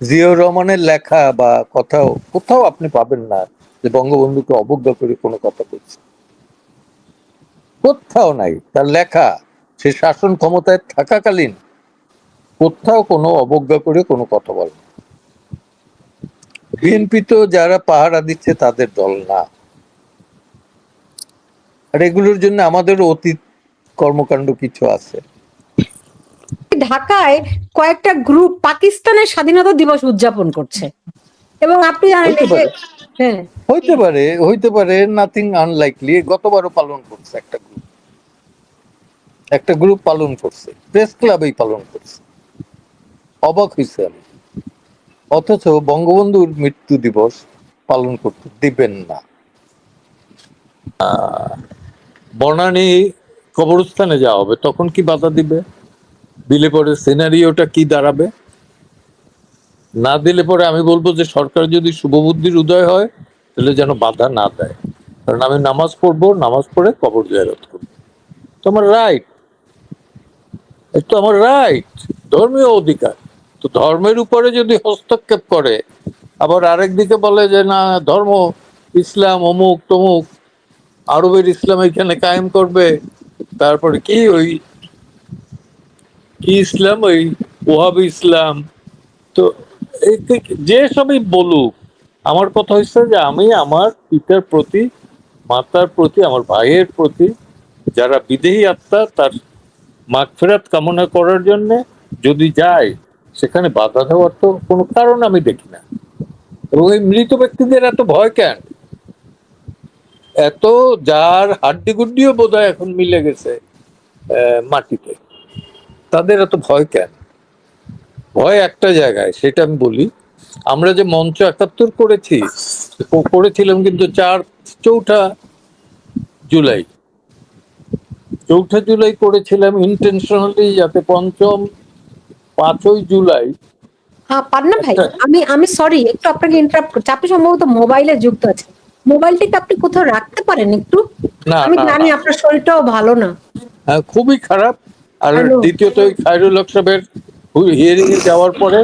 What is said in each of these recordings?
জিয়াউর রহমানের লেখা বা কথাও কোথাও আপনি পাবেন না যে বঙ্গবন্ধুকে অবজ্ঞা করে কোনো কথা বলছে। কোথাও নাই। তার লেখা, সে শাসন ক্ষমতায় থাকাকালীন কোথাও কোনো অবজ্ঞা করে কোনো কথা বলে। বিএনপি তো যারা পাহারা দিচ্ছে তাদের দল না। আর এগুলোর জন্য আমাদেরও অতীত কর্মকাণ্ড কিছু আছে। ঢাকায় কয়েকটা গ্রুপ পাকিস্তানের স্বাধীনতা দিবস উদযাপন করছে। এবং আপনি জানেন যে- হ্যাঁ। হইতে পারে হইতে পারে নাথিং আনলাইকলি গতবারও পালন করছে একটা গ্রুপ একটা গ্রুপ পালন করছে প্রেস ক্লাবেই পালন করছে। অবাক হয়েছে আমি। অথচ বঙ্গবন্ধুর মৃত্যু দিবস পালন করতে দিবেন না। আহ, বনানী কবরস্থানে যাওয়া হবে তখন কি বাধা দিবে? দিলে পরে সিনারিওটা কি দাঁড়াবে? না দিলে পরে আমি বলব যে সরকার যদি শুভবুদ্ধির উদয় হয়, তাহলে যেন বাধা না দেয়। কারণ আমি নামাজ পড়ব, নামাজ পড়ে কবর জায়রত করব। তো আমার রাইট তো আমার রাইট ধর্মীয় অধিকার। তো ধর্মের উপরে যদি হস্তক্ষেপ করে, আবার আরেক দিকে বলে যে, না, ধর্ম, ইসলাম, অমুক, তমুক, আরবের ইসলাম এখানে কায়েম করবে। তারপরে কি ওই কি ইসলাম? ওই ওহাব ইসলাম। তো যে সবই বলুক, আমার কথা হচ্ছে যে আমি আমার পিতার প্রতি, মাতার প্রতি, আমার ভাইয়ের প্রতি, যারা বিদেহী আত্মা, তার মাগফেরাত কামনা করার জন্য যদি যায় সেখানে বাধা দেওয়ার তো কোনো কারণ আমি দেখি না। এবং এই মৃত ব্যক্তিদের এত ভয় কেন? এত যার হাড্ডি গুড্ডিও বোধ এখন মিলে গেছে মাটিতে। তাদের এত ভয় কেন? ভয় একটা জায়গায় সেটা আমি বলি আমরা যে মঞ্চ একাত্তর করেছি করেছিলাম কিন্তু চার চৌঠা জুলাই। চৌঠা জুলাই করেছিলাম ইন্টেনশনালি যাতে পঞ্চম পাঁচই জুলাই হ্যাঁ পান্না ভাই আমি আমি সরি একটু আপনাকে ইন্টারাপ্ট করছি। আপনি সম্ভবত মোবাইলে যুক্ত আছেন। মোবাইলটিকে আপনি কোথাও রাখতে পারেন একটু? আমি জানি আপনার শরীরটাও ভালো না। হ্যাঁ, খুবই খারাপ। আর দ্বিতীয়ত ওই খায়রুল হক সাহেবের হিয়ারিং এ যাওয়ার পরে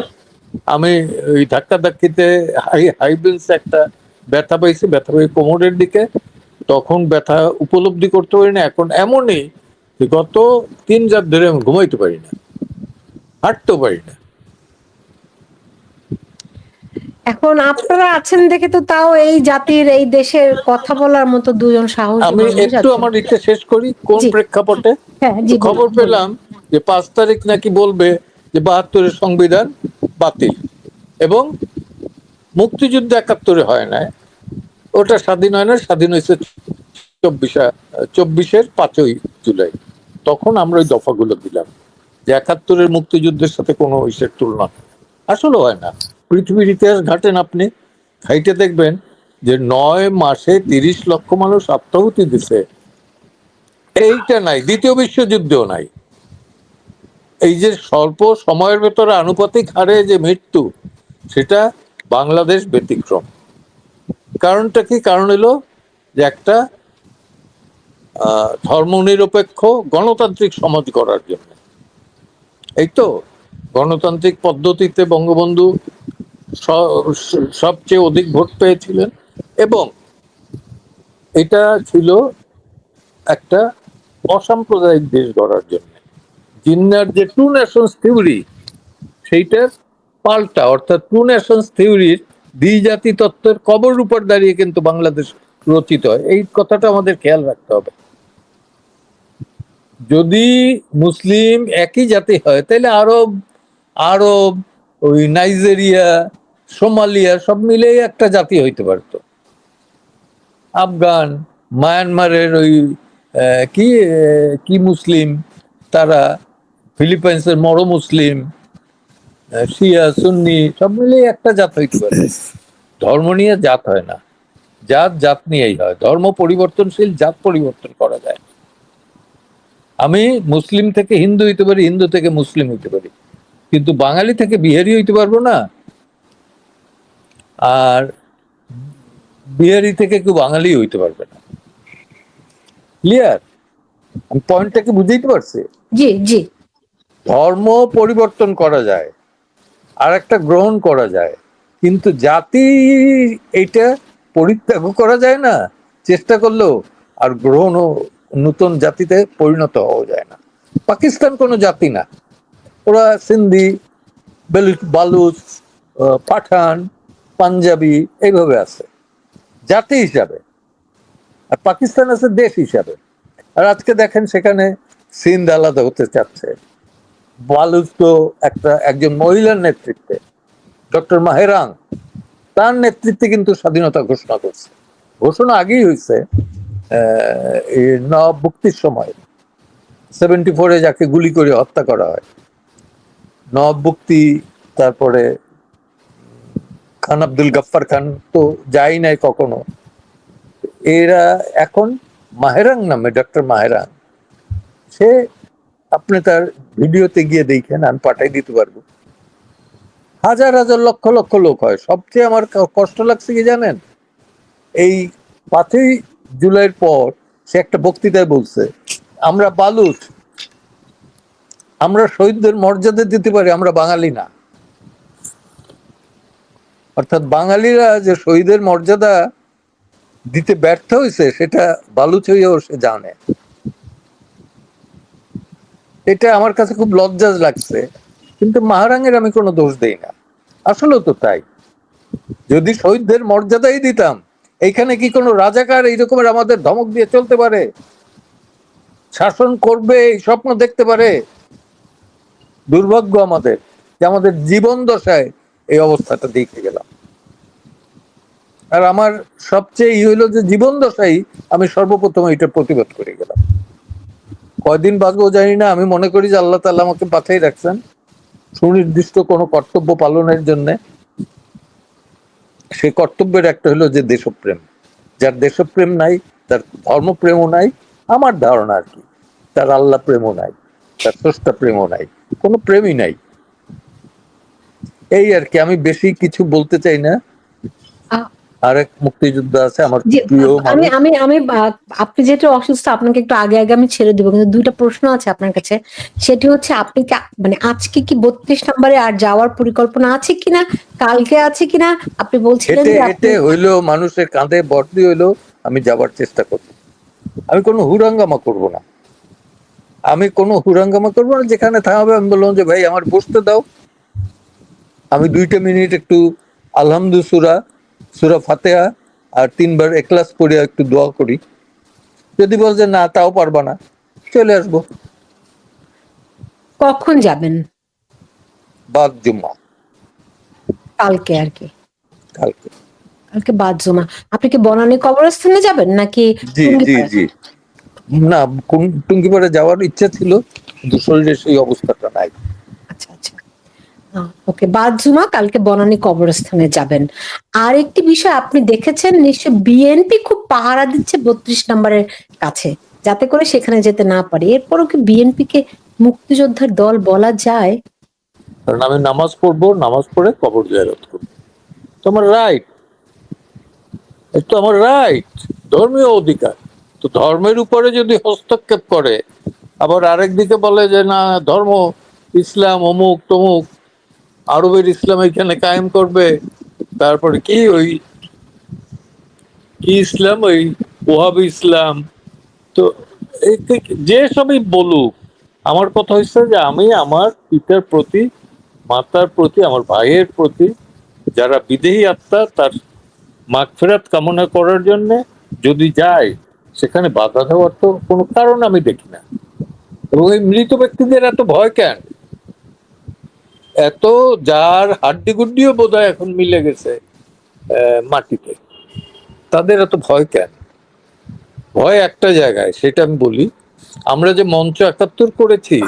আমি ওই ধাক্কা ধাক্কিতে হাই হাইবেন্স একটা ব্যথা পাইছি ব্যথা পাই কোমরের দিকে। তখন ব্যথা উপলব্ধি করতে পারি না এখন এমনই যে গত তিন যার ধরে আমি ঘুমাইতে পারি না হাঁটতেও পারি না। এখন আপনারা আছেন দেখে তো তাও এই জাতির এই দেশের কথা বলার মতো দুজন সাহস আমি একটু আমার ইচ্ছা শেষ করি কোন প্রেক্ষাপটে? হ্যাঁ খবর পেলাম যে পাঁচ তারিখ নাকি বলবে যে বাহাত্তরের সংবিধান বাতিল এবং মুক্তিযুদ্ধ একাত্তরে হয় না ওটা স্বাধীন হয় না স্বাধীন হয়েছে চব্বিশে চব্বিশের পাঁচই জুলাই। তখন আমরা ওই দফাগুলো দিলাম যে একাত্তরের মুক্তিযুদ্ধের সাথে কোনো ইসের তুলনা আসলে হয় না। পৃথিবীর ইতিহাস ঘাটেন আপনি, ঘাইটে দেখবেন যে নয় মাসে তিরিশ লক্ষ মানুষ আত্মাহুতি দিছে। এইটা নাই, দ্বিতীয় বিশ্বযুদ্ধও নাই। এই যে স্বল্প সময়ের ভেতরে আনুপাতিক হারে যে মৃত্যু, সেটা বাংলাদেশ ব্যতিক্রম। কারণটা কি? কারণ হলো যে একটা ধর্মনিরপেক্ষ গণতান্ত্রিক সমাজ করার জন্য। এই তো, গণতান্ত্রিক পদ্ধতিতে বঙ্গবন্ধু সবচেয়ে অধিক ভোট পেয়েছিলেন এবং এটা ছিল একটা অসাম্প্রদায়িক দেশ গড়ার জন্য। জিন্নার যে টু নেশনস থিওরি সেইটার পাল্টা, অর্থাৎ টু নেশনস থিওরির দ্বিজাতি তত্ত্বের কবর উপর দাঁড়িয়ে কিন্তু বাংলাদেশ রচিত হয়। এই কথাটা আমাদের খেয়াল রাখতে হবে। যদি মুসলিম একই জাতি হয়, তাহলে আরব আরব, ওই নাইজেরিয়া সোমালিয়া সব মিলেই একটা জাতি হইতে পারতো। আফগান, মায়ানমারের ওই কি কি মুসলিম, তারা ফিলিপাইন্সের মরো মুসলিম শিয়া, সুন্নি, সব মিলিয়ে একটা জাত হইতে পারে। ধর্ম নিয়ে জাত হয় না। জাত জাত নিয়েই হয়। ধর্ম পরিবর্তনশীল, জাত পরিবর্তন করা যায়। আমি মুসলিম থেকে হিন্দু হইতে পারি, হিন্দু থেকে মুসলিম হইতে পারি। কিন্তু বাঙালি থেকে বিহারি হইতে পারব না। আর বিহারি থেকে কেউ বাঙালি হইতে পারবে না। ক্লিয়ার আমি পয়েন্টটাকে বুঝাইতে পারছি? জি জি। ধর্ম পরিবর্তন করা যায় আর একটা গ্রহণ করা যায় কিন্তু জাতি এইটা পরিত্যাগ করা যায় না চেষ্টা করলেও আর গ্রহণও নতুন জাতিতে পরিণত হওয়া যায় না। পাকিস্তান কোনো জাতি না। ওরা সিন্ধি বেলুচ বালুচ পাঠান পাঞ্জাবি, এইভাবে আছে। জাতি হিসাবে। আর পাকিস্তান আছে দেশ হিসাবে। আর আজকে দেখেন সেখানে সিন্ধ আলাদা হতে চাচ্ছে। বালুচ তো একটা, একজন মহিলার নেতৃত্বে, ডক্টর মাহেরাং, তার নেতৃত্বে কিন্তু স্বাধীনতা ঘোষণা করছে। ঘোষণা আগেই হয়েছে নবাব মুক্তির সময়। সেভেন্টি ফোরে যাকে গুলি করে হত্যা করা হয়, নবাব মুক্তি, তারপরে খান আব্দুল গাফফার খান তো যাই নাই কখনো। এরা এখন মাহেরাং নামে, ডক্টর মাহেরাং। সে আপনি তার ভিডিওতে গিয়ে দেখেন, আমি পাঠাই দিতে পারব। হাজার হাজার লক্ষ লক্ষ লোক হয়। সবচেয়ে আমার কষ্ট লাগছে কি জানেন? এই পাঁচই জুলাইয়ের পর সে একটা বক্তৃতায় বলছে, আমরা বালুচ, আমরা শহীদদের মর্যাদা দিতে পারি, আমরা বাঙালি না। অর্থাৎ বাঙালিরা যে শহীদের মর্যাদা দিতে ব্যর্থ হয়েছে, সেটা বালুচ হয়েও সে জানে। এটা আমার কাছে খুব লজ্জাজ লাগছে। কিন্তু মাহারাঙের আমি কোনো দোষ দেই না। আসলেও তো তাই। যদি শহীদদের মর্যাদাই দিতাম, এইখানে কি কোনো রাজাকার এই রকমের আমাদের ধমক দিয়ে চলতে পারে? শাসন করবে এই স্বপ্ন দেখতে পারে? দুর্ভাগ্য আমাদের যে আমাদের জীবন দশায় এই অবস্থাটা দেখে গেলাম। আর আমার সবচেয়ে ই হইল যে জীবন দশাই আমি সর্বপ্রথম এটা প্রতিবাদ করে গেলাম। কয়দিন বাঁচবো জানি না, আমি মনে করি যে আল্লাহ তাআলা আমাকে পাঠাই রাখছেন। সুনির্দিষ্ট কোনো কর্তব্য পালনের জন্য। সেই কর্তব্যের একটা হলো যে দেশপ্রেম। যার দেশপ্রেম নাই, তার ধর্মপ্রেমও নাই, আমার ধারণা আর কি। তার আল্লাহ প্রেমও নাই, তার স্রষ্টা প্রেমও নাই, কোনো প্রেমই নাই। এই আর কি, আমি বেশি কিছু বলতে চাই না। আরেক মুক্তিযোদ্ধা আছে আমার প্রিয় আমি আমি আমি আপনি অসুস্থ আপনাকে একটু আগে আগে আমি ছেড়ে দিব কিন্তু দুইটা প্রশ্ন আছে আপনার কাছে। সেটি হচ্ছে আপনি কি মানে আজকে কি বত্রিশ নম্বরে আর যাওয়ার পরিকল্পনা আছে কিনা? কালকে আছে কিনা? আপনি বলছিলেন হেঁটে হইল মানুষের কাঁধে বর্দি হইল আমি যাবার চেষ্টা করব। আমি কোনো হুরাঙ্গামা করব না। আমি কোনো হুরাঙ্গামা করব না যেখানে থামাবে আমি বললাম যে ভাই আমার বসতে দাও। আমি দুইটা মিনিট একটু আলহামদু সুরা ফাতেহা আর তিনবার একলাস পড়ে একটু দোয়া করি। যদি বল যে না তাও পারবা না চলে আসব। কখন যাবেন? বাদ জুম্মা। কালকে আর কি? কালকে। কালকে বাদ জমা আপনি কি বনানী কবরস্থানে যাবেন নাকি জি জি জি। না কোন- টুঙ্গিপাড়া যাওয়ার ইচ্ছা ছিল কিন্তু শরীরে সেই অবস্থাটা নাই। ওকে বাদ জুমা কালকে বনানী কবরস্থানে যাবেন। আর একটি বিষয় আপনি দেখেছেন নিশ্চয় বিএনপি খুব পাহারা দিচ্ছে বত্রিশ নম্বরের কাছে, যাতে করে সেখানে যেতে না পারে। এরপরও কি বিএনপি কে মুক্তিযোদ্ধার দল বলা যায়? কারণ আমি নামাজ পড়ব, নামাজ পড়ে কবর জিয়ারত করব। তো আমার রাইট তো আমার রাইট ধর্মীয় অধিকার। তো ধর্মের উপরে যদি হস্তক্ষেপ করে, আবার আরেক দিকে বলে যে না, ধর্ম ইসলাম অমুক, তমুক আরবের ইসলাম এখানে কায়েম করবে, তারপরে কি ওই, কি ইসলাম? ওই ওহাবি ইসলাম। তো যে সবই বলুক, আমার কথা হচ্ছে যে আমি আমার পিতার প্রতি, মাতার প্রতি, আমার ভাইয়ের প্রতি, যারা বিদেহী আত্মা, তার মাগফেরাত কামনা করার জন্য যদি যায় সেখানে বাধা দেওয়ার তো কোনো কারণ আমি দেখি না। এবং এই মৃত ব্যক্তিদের এত ভয় কেন? এত যার হাড্ডি গুড্ডিও বোধ হয় এখন মিলে গেছে মাটিতে। তাদের এত ভয় কেন? ভয় একটা জায়গায় সেটা আমি বলি আমরা যে মঞ্চ একাত্তর করেছি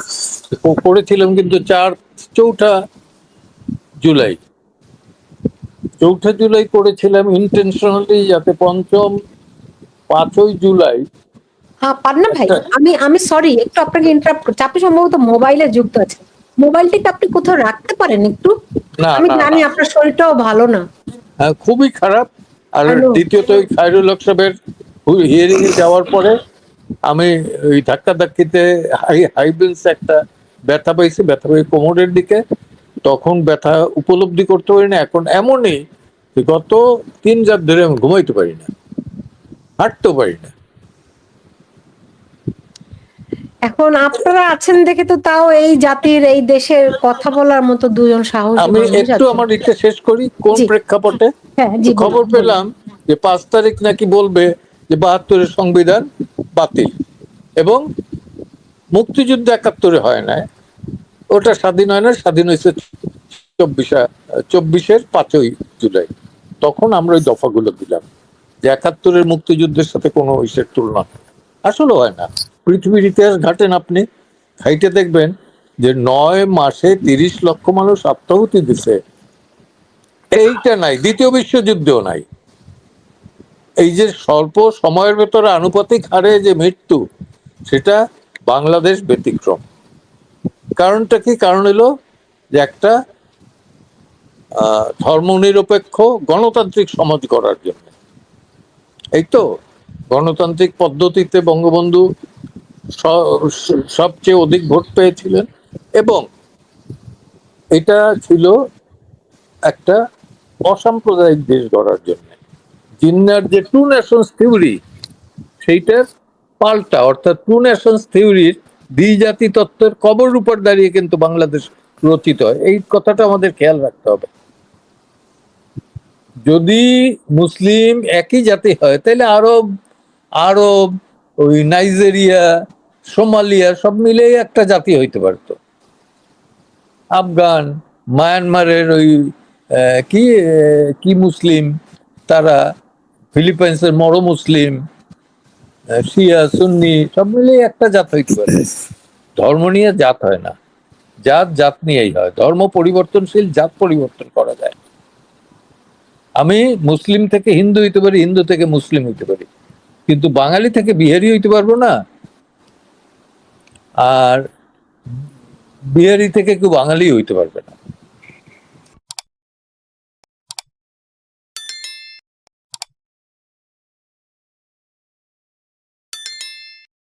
ও- করেছিলাম কিন্তু চার চৌঠা জুলাই। চৌঠা জুলাই করেছিলাম ইন্টেনশনালি যাতে পঞ্চম পাঁচই জুলাই হ্যাঁ পান্না ভাই। আমি আমি সরি একটু আপনাকে ইন্টারাপ্ট করছি। আপনি সম্ভবত মোবাইলে যুক্ত আছেন। মোবাইলটিকে আপনি কোথাও রাখতে পারেন একটু? আমি জানি আপনার শরীরটাও ভালো না। হ্যাঁ, খুবই খারাপ। আর। দ্বিতীয়ত ওই খায়রুল হক সাহেবের হিয়ারিং এ যাওয়ার পরে আমি ওই ধাক্কা ধাক্কিতে হাই হাই বেঞ্চ একটা ব্যথা পাইছি ব্যথা পাই কোমরের দিকে। তখন ব্যথা উপলব্ধি করতে পারি না। এখন এমনই গত তিন রাত ধরে আমি ঘুমাইতে পারি না হাঁটতেও পারি না। এখন আপনারা আছেন দেখে তো তাও এই জাতির এই দেশের কথা বলার মতো দুজন সাহস আমি একটু আমার ইচ্ছা শেষ করি কোন প্রেক্ষাপটে? হ্যাঁ খবর পেলাম যে পাঁচ তারিখ নাকি বলবে যে বাহাত্তরের সংবিধান বাতিল এবং মুক্তিযুদ্ধ একাত্তরে হয় না ওটা স্বাধীন হয় না স্বাধীন হয়েছে চব্বিশে চব্বিশের পাঁচই জুলাই। তখন আমরা ওই দফাগুলো দিলাম যে একাত্তরের মুক্তিযুদ্ধের সাথে কোনো ইসের তুলনা আসলে হয় না। পৃথিবীর ইতিহাস ঘাটেন আপনি ঘাইটে দেখবেন যে নয় মাসে তিরিশ লক্ষ মানুষ আত্মাহুতি দিছে। এইটা নাই, দ্বিতীয় বিশ্বযুদ্ধও নাই। এই যে স্বল্প সময়ের ভেতরে আনুপাতিক হারে যে মৃত্যু, সেটা বাংলাদেশ ব্যতিক্রম। কারণটা কি? কারণ হলো যে একটা ধর্মনিরপেক্ষ গণতান্ত্রিক সমাজ করার জন্য। এই তো, গণতান্ত্রিক পদ্ধতিতে বঙ্গবন্ধু সবচেয়ে অধিক ভোট পেয়েছিলেন এবং এটা ছিল একটা অসাম্প্রদায়িক দেশ গড়ার জন্য। জিন্নার যে টু নেশনস থিওরি সেইটার পাল্টা, অর্থাৎ টু নেশনস থিওরির দ্বিজাতি তত্ত্বের কবর উপর দাঁড়িয়ে কিন্তু বাংলাদেশ রচিত হয়। এই কথাটা আমাদের খেয়াল রাখতে হবে। যদি মুসলিম একই জাতি হয়, তাহলে আরব আরব, ওই নাইজেরিয়া সোমালিয়া সব মিলেই একটা জাতি হইতে পারতো। আফগান, মায়ানমারের ওই কি কি মুসলিম, তারা ফিলিপাইন্সের মরো মুসলিম শিয়া, সুন্নি, সব মিলিয়ে একটা জাত হইতে পারে। ধর্ম নিয়ে জাত হয় না। জাত জাত নিয়েই হয়। ধর্ম পরিবর্তনশীল, জাত পরিবর্তন করা যায়। আমি মুসলিম থেকে হিন্দু হইতে পারি, হিন্দু থেকে মুসলিম হইতে পারি। কিন্তু বাঙালি থেকে বিহারি হইতে পারব না। আর বিহারি থেকে কেউ বাঙালি হইতে পারবে না।